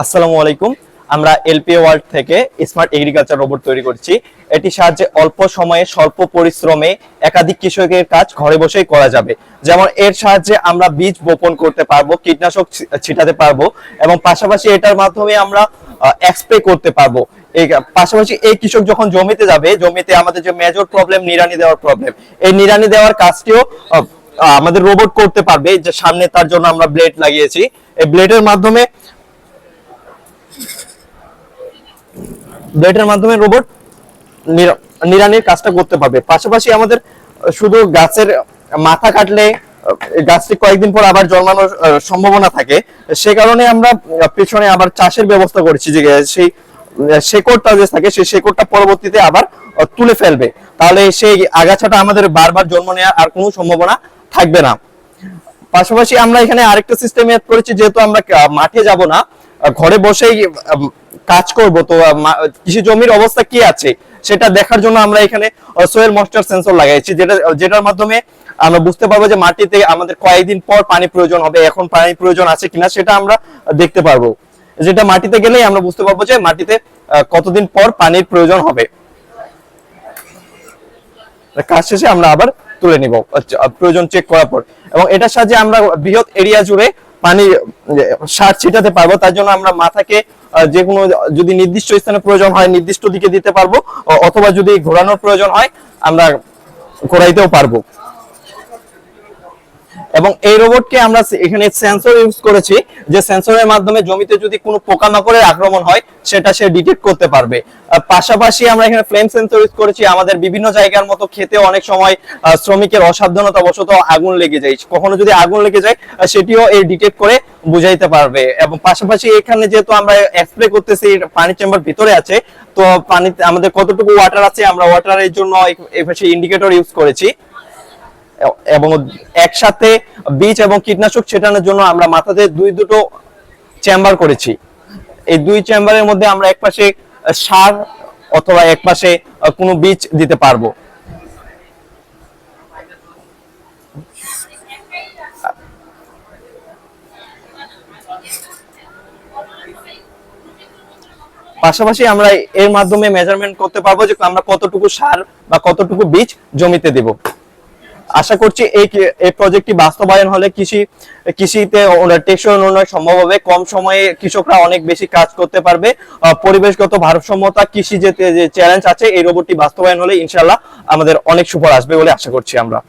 আসসালামু আলাইকুম। আমরা এলপিএ ওয়ার্ল্ড থেকে স্মার্ট এগ্রিকালচার রোবট তৈরি করছি। এটি সাহায্যে অল্প সময়ে, স্বল্প পরিশ্রমে একাধিক কৃষকের কাজ ঘরে বসেই করা যাবে। যেমন এর সাহায্যে আমরা বীজ বপন করতে পারব, কীটনাশক ছিটাতে পারব এবং পাশাপাশি এটার মাধ্যমে আমরা এক্সপ্রে করতে পারব। এই, পাশাপাশি এই কৃষক যখন জমিতে যাবে, জমিতে আমাদের যে মেজর প্রবলেম নিরানি দেওয়ার প্রবলেম এই নিরানি দেওয়ার কাজটিও আমাদের রোবট করতে পারবে। যে সামনে তার জন্য আমরা ব্লেড লাগিয়েছি। এই ব্লেডের মাধ্যমে ব্লেডের মাধ্যমে রোবট নিরানির কাজটা করতে পারবে। পাশাপাশি আমাদের শুধু গাছের মাথা কাটলে গাছটি কয়েকদিন পর আবার জন্মানোর সম্ভাবনা থাকে। সে কারণে আমরা পেছনে আবার চাষের ব্যবস্থা করেছি যে সেই শেকড়টা যে থাকে, সেই শেকড়টা পরবর্তীতে আবার তুলে ফেলবে। তাহলে সেই আগাছাটা আমাদের বারবার জন্ম নেওয়ার আর কোনো সম্ভাবনা থাকবে না। পাশাপাশি আমরা এখানে আরেকটা সিস্টেম এড করেছি, যেহেতু আমরা মাঠে যাব না ঘরে বসেই কাজ করব তো কৃষি জমির অবস্থা কি আছে সেটা দেখার জন্য আমরা এখানে সোয়েল ময়েশ্চার সেন্সর লাগাইছি যেটা যেটার মাধ্যমে আমরা বুঝতে পারব যে মাটিতে আমাদের কয়েকদিন পর পানি প্রয়োজন হবে এখন পানি প্রয়োজন আছে কিনা সেটা আমরা দেখতে পারব। যেটা মাটিতে গেলেই আমরা বুঝতে পারব যে মাটিতে কতদিন পর পানির প্রয়োজন হবে। কাজ শেষে আমরা আবার তুলে নিব আচ্ছা, প্রয়োজন চেক করার পর। এবং এটার সাহায্যে আমরা বৃহৎ এরিয়া জুড়ে পানি সার ছিটাতে পারব, তার জন্য আমরা মাথাকে যে কোনো যদি নির্দিষ্ট স্থানে প্রয়োজন হয়, নির্দিষ্ট দিকে দিতে পারব অথবা যদি ঘোরানোর প্রয়োজন হয়, আমরা ঘোরাইতেও পারব। এবং এই রোবটকে আমরা এখানে সেন্সর ইউজ করেছি। যে সেন্সরের মাধ্যমে জমিতে যদি কোনো পোকামাকড়ের আক্রমণ হয়, সেটা সে ডিটেক্ট করতে পারবে। পাশাপাশি আমরা এখানে ফ্লেম সেন্সর ইউজ করেছি। আমাদের বিভিন্ন জায়গার মতো খেতে অনেক সময় শ্রমিকের অসাবধানতা বশত আগুন লেগে যায়। কখনো যদি আগুন লেগে যায় সেটিও এই ডিটেক্ট করে বুঝাইতে পারবে। এবং পাশাপাশি এখানে যেহেতু আমরা স্প্রে করতেছি পানি চেম্বার ভিতরে আছে, তো পানিতে আমাদের কতটুকু ওয়াটার আছে, আমরা ওয়াটারের জন্য এপাশে ইন্ডিকেটর ইউজ করেছি। এবং একসাথে বীজ এবং কীটনাশক ছেটানোর জন্য আমরা মাথাতে দুই দুটো চেম্বার করেছি। এই দুই চেম্বারের মধ্যে আমরা এক পাশে সার অথবা এক পাশে কোনো বীজ দিতে পারব। পাশাপাশি আমরা এর মাধ্যমে মেজারমেন্ট করতে পারব যে আমরা কতটুকু সার বা কতটুকু বীজ জমিতে দেব। আশা করছি এই এই প্রজেক্টটি বাস্তবায়ন হলে কৃষি, কৃষিতে টেকসই উন্নয়ন সম্ভব হবে। কম সময়ে কৃষকরা অনেক বেশি কাজ করতে পারবে। পরিবেশগত ভারসাম্যতা, কৃষি যে চ্যালেঞ্জ আছে, এই রোবটটি বাস্তবায়ন হলে ইনশাল্লাহ আমাদের অনেক সুফল আসবে বলে আশা করছি আমরা।